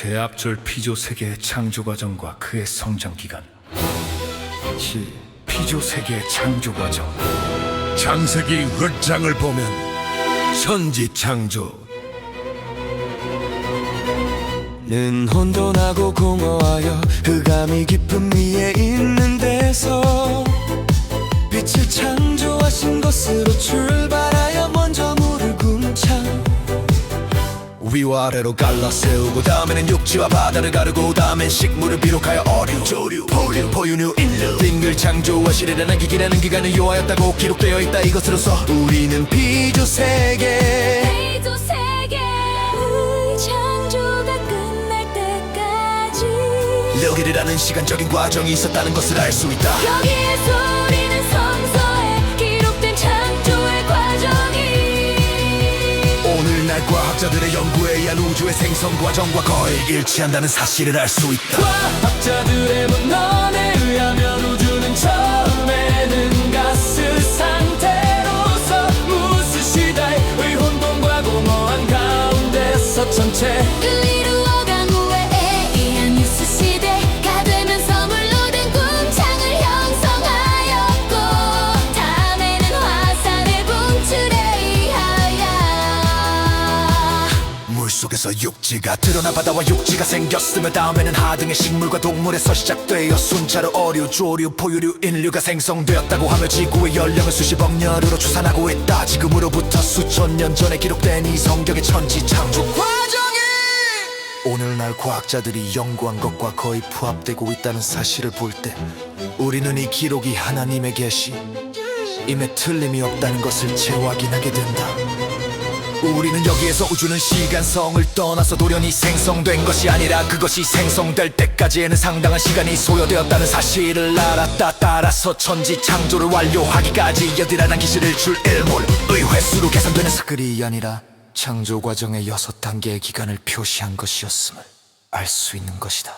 제압절 피조 세계의 창조 과정과 그의 성장 기간. 시 피조 세계의 창조 과정. 창세기 흑장을 보면 천지 창조 는 혼돈하고 공허하여 흑암이 깊음 위에 있는 데서 빛을 창조하신 것으로 출 위와 아래로 갈라 세우고 다음에는 육지와 바다를 가르고 다음엔 식물을 비록하여 어류 조류 포류 포유류 인류. 빙글 창조하시리라는 기기라는 기간을 요하였다고 기록되어 있다. 이것으로서 우리는 피조 세계. 피조 창조가 끝날 때까지. 여기라는 시간적인 과정이 있었다는 것을 알 수 있다. 여기에서 과학자들의 연구에 의한 우주의 생성 과정과 거의 일치한다는 사실을 알 수 있다. 과학자들의 문헌에 의하면 우주는 처음에는 가스 상태로서 무수 시대의 혼돈과 공허한 가운데서 전체 물속에서 육지가 드러나 바다와 육지가 생겼으며 다음에는 하등의 식물과 동물에서 시작되어 순차로 어류, 조류, 포유류, 인류가 생성되었다고 하며 지구의 연령은 수십억 년으로 추산하고 있다. 지금으로부터 수천 년 전에 기록된 이 성경의 천지 창조 과정이 오늘날 과학자들이 연구한 것과 거의 부합되고 있다는 사실을 볼 때 우리는 이 기록이 하나님의 계시 임에 틀림이 없다는 것을 재확인하게 된다 우리는 여기에서 우주는 시간성을 떠나서 돌연히 생성된 것이 아니라 그것이 생성될 때까지에는 상당한 시간이 소요되었다는 사실을 알았다. 따라서 천지 창조를 완료하기까지 여드라는 기술을 줄 일몰의 횟수로 계산되는 스글이 아니라 창조 과정의 여섯 단계의 기간을 표시한 것이었음을 알 수 있는 것이다